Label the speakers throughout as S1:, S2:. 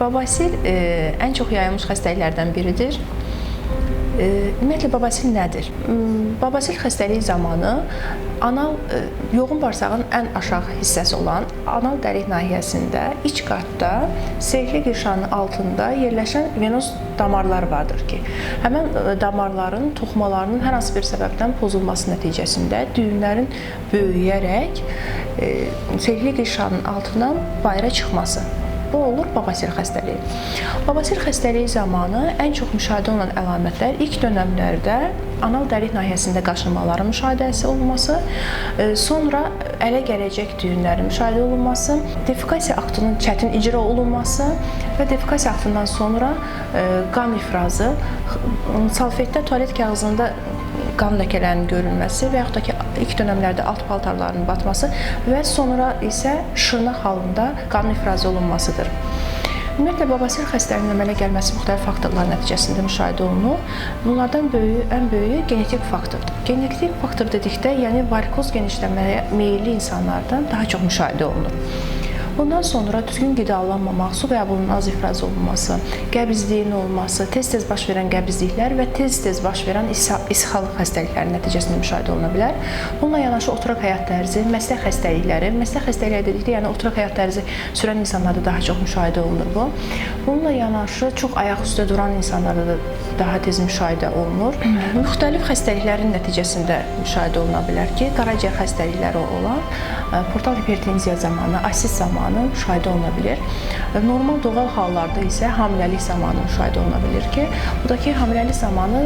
S1: Babasil e, ən çox yayılmış xəstəliklərdən biridir. E, Ümumiyyətlə babasil nədir? Babasil xəstəliyi zamanı anal e, yoğun bağırsağın ən aşağı hissəsi olan anal dərik nahiyəsində iç qatda seyrli qırşanın altında yerləşən venoz damarlar vardır ki, həmin e, damarların toxumalarının hər hansı bir səbəbdən pozulması nəticəsində düyünlərin böyüyərək e, seyrli qırşanın altından bayıra çıxması Bu olur babasil xəstəliyi. Babasil xəstəliyi zamanı ən çox müşahidə olunan əlamətlər ilk dövrlərdə anal dərik nahiyəsində qaşınmaların müşahidəsi olunması, e, sonra ələ gələcək düyünlərin müşahidə olunması, defikasiya aktının çətin icra olunması və defikasiya aktından sonra e, qan ifrazı, salfetdə tualet kağızında qan ləkələrinin görülməsi və yaxud da ki, ilk dövrlərdə alt paltarların batması və sonra isə şırnaq halında qan ifrazı olunmasıdır. Ümumiyyətlə babasil xəstəliyinin əmələ gəlməsi müxtəlif faktorlar nəticəsində müşahidə olunur. Bunlardan böyüyü, ən böyüyü genetik faktordur. Genetik faktor dedikdə, yəni varikoz genişlənməyə meylli insanlarda daha çox müşahidə olunur. Bundan sonra düzgün qidalanmamaq, su qəbulunun az ifraz olunması, qəbizliyin olması, tez-tez baş verən qəbizliklər və tez-tez baş verən ishalıq xəstəlikləri nəticəsində müşahidə oluna bilər. Bununla yanaşı oturaq həyat tərzi, məslək xəstəlikləri, məslək xəstəlikləri dedikdə, yəni oturaq həyat tərzi sürən insanlarda daha çox müşahidə olunur bu. Bununla yanaşı çox ayaq üstə duran insanlarda da daha tez müşahidə olunur. Müxtəlif xəstəliklərin nəticəsində müşahidə oluna bilər ki, qaraciyər xəstəlikləri olan portal hipertenziya zamanı, asit zamanı müşahidə oluna bilir. Normal doğal hallarda isə hamiləlik zamanı müşahidə oluna bilir ki, bu da ki, hamiləlik zamanı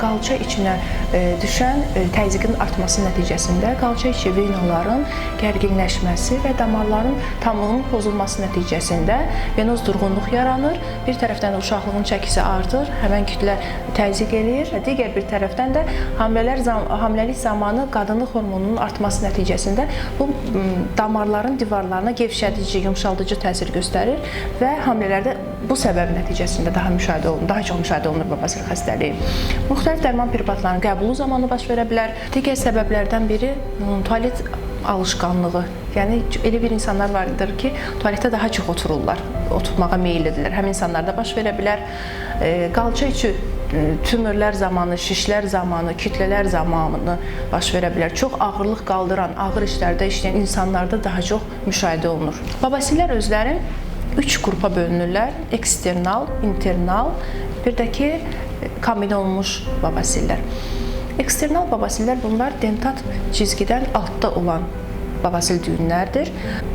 S1: qalça içinə düşən təzyiqin artması nəticəsində qalça içi venaların gərginləşməsi və damarların tamlığının pozulması nəticəsində venoz durğunluq yaranır. Bir tərəfdən də uşaqlığın çəkisi artır, həmin kütlə təzyiq eləyir. Digər bir tərəfdən də hamilələr hamiləlik zamanı qadınlıq hormonunun artması nəticəsində bu damarların divarlarına gevşədici, yumşaldıcı təsir göstərir və hamilələrdə bu səbəb nəticəsində daha müşahidə olunur, daha çox müşahidə olunur babasil xəstəliyi. Müxtəlif dərman preparatlarının qəbulu zamanı baş verə bilər. Digər səbəblərdən biri tualet alışqanlığı. Yəni elə bir insanlar vardır ki, tualetdə daha çox otururlar, oturmağa meyllidirlər. Həmin insanlarda baş verə bilər. Qalça içi tümörlər zamanı, şişlər zamanı, kütlələr zamanı baş verə bilər. Çox ağırlıq qaldıran, ağır işlərdə işləyən insanlarda daha çox müşahidə olunur. Babasillər özləri 3 qrupa bölünürlər. Eksternal, internal, bir də ki kombinə olunmuş babasillər. Eksternal babasillər bunlar dentat cizgidən altda olan babasil düyünlərdir.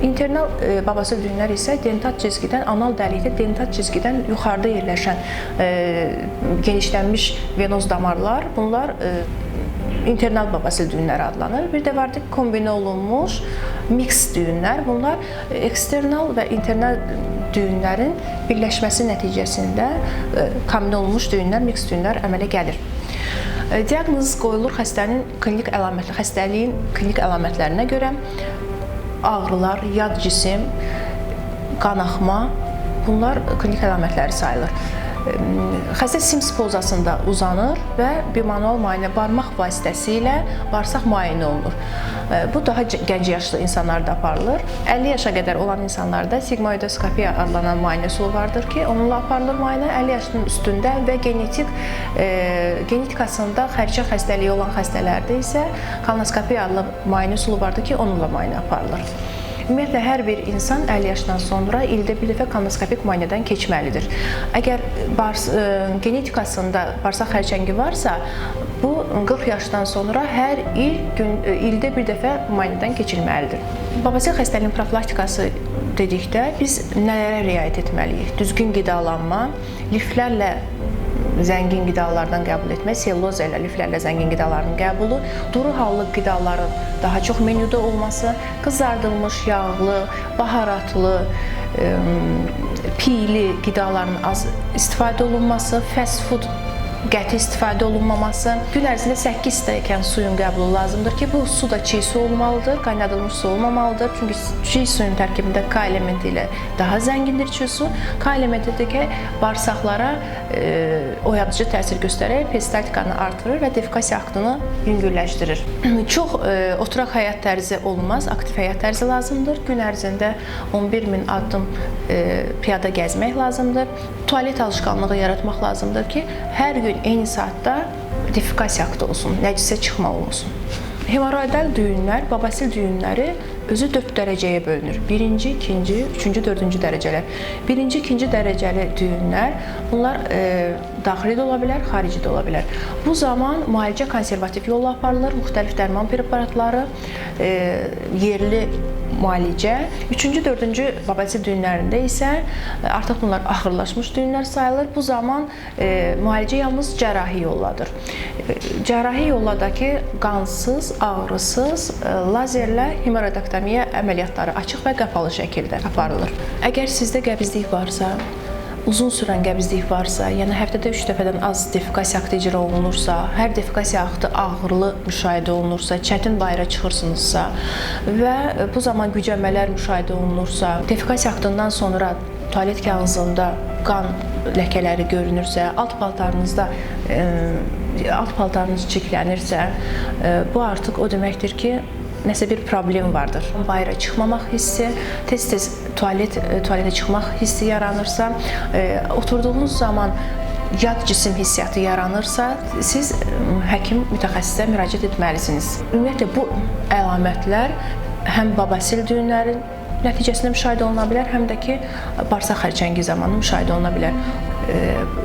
S1: İnternal e, babasil düyünlər isə dentat cizgidən anal dəlikdə dentat cizgidən yuxarıda yerləşən e, genişlənmiş venoz damarlar. Bunlar e, internal babasil düyünləri adlanır. Bir də var ki, kombinə olunmuş mix düyünlər. Bunlar eksternal və internal düyünlərin birləşməsi nəticəsində e, kombinə olunmuş düyünlər, mix düyünlər əmələ gəlir. Diaqnoz qoyulur xəstənin klinik əlamətli xəstəliyin klinik əlamətlərinə görə ağrılar, yad cisim, qanaxma bunlar klinik əlamətləri sayılır. Xəstə sims pozasında uzanır və bimanual müayinə barmaq vasitəsilə bağırsaq müayinə olunur. Bu daha gənc yaşlı insanlarda aparılır. 50 yaşa qədər olan insanlarda sigmoidoskopiya adlanan müayinə üsulu vardır ki, onunla aparılır müayinə 50 yaşının üstündə və genetik e, genetikasında xərçə xəstəliyi olan xəstələrdə isə kolonoskopiya adlı müayinə üsulu vardır ki, onunla müayinə aparılır. Ümumiyyətlə hər bir insan 50 yaşdan sonra ildə bir dəfə kolonoskopik müayinədən keçməlidir. Əgər bars genetikasında bağırsaq xərçəngi varsa, bu 40 yaşdan sonra hər il gün ildə bir dəfə müayinədən keçilməlidir. Babasil xəstəliyinin profilaktikası dedikdə biz nələrə riayət etməliyik? Düzgün qidalanma, liflərlə zəngin qidalardan qəbul etmək, selluloza ilə liflərlə zəngin qidaların qəbulu, duru hallı qidaların daha çox menyuda olması, qızardılmış yağlı, baharatlı, piyli qidaların az istifadə olunması, fast food qəti istifadə olunmaması, gün ərzində 8 stəkan suyun qəbulu lazımdır ki, bu su da çiy su olmalıdır, qaynadılmış su olmamalıdır. Çünki çiy suyun tərkibində K elementi ilə daha zəngindir çiy su. K elementi də ki, bağırsaqlara e, oyadıcı təsir göstərərək peristaltikanı artırır və defekasiya aktını yüngülləşdirir. Çox e, oturaq həyat tərzi olmaz, aktiv həyat tərzi lazımdır. Gün ərzində 11 min addım e, piyada gəzmək lazımdır. Tualet alışqanlığı yaratmaq lazımdır ki, hər gün eyni saatda defekasiya aktı olsun, nəcisə çıxma olmasın. Hemoroidal düyünlər, babasil düyünləri özü 4 dərəcəyə bölünür. 1-ci, 2-ci, 3-cü, 4-cü dərəcələr. 1-ci, 2-ci dərəcəli düyünlər bunlar e, daxili də ola bilər, xarici də ola bilər. Bu zaman müalicə konservativ yolla aparılır, müxtəlif dərman preparatları, e, yerli müalicə. 3-cü, 4-cü babasil düyünlərində isə e, artıq bunlar axırlaşmış düyünlər sayılır. Bu zaman e, müalicə yalnız cərrahi yolladır. E, Cərrahi yolladakı qansız, ağrısız e, lazerlə hemoroidektomiya əməliyyatları açıq və qapalı şəkildə aparılır. Əgər sizdə qəbizlik varsa, uzun sürən qəbizlik varsa, yəni həftədə 3 dəfədən az defekasiya aktı icra olunursa, hər defekasiya aktı ağırlı müşahidə olunursa, çətin bayıra çıxırsınızsa və bu zaman gücənmələr müşahidə olunursa, defekasiya aktından sonra tualet kağızında qan ləkələri görünürsə, alt paltarınızda e, alt paltarınız çirklənirsə, e, bu artıq o deməkdir ki, nəsə bir problem vardır. Bayıra çıxmamaq hissi, tez-tez tualet e, tualetə çıxmaq hissi yaranırsa, e, oturduğunuz zaman yad cisim hissiyatı yaranırsa, siz e, həkim mütəxəssisə müraciət etməlisiniz. Ümumiyyətlə bu əlamətlər həm babasil düyünlərin nəticəsində müşahidə oluna bilər, həm də ki, bağırsaq xərçəngi zamanı müşahidə oluna bilər.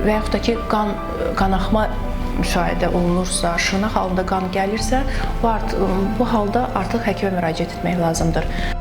S1: Və yaxud da ki, qan qanaxma müşahidə olunursa, şırnaq halında qan gəlirsə, bu, bu halda artıq həkimə müraciət etmək lazımdır.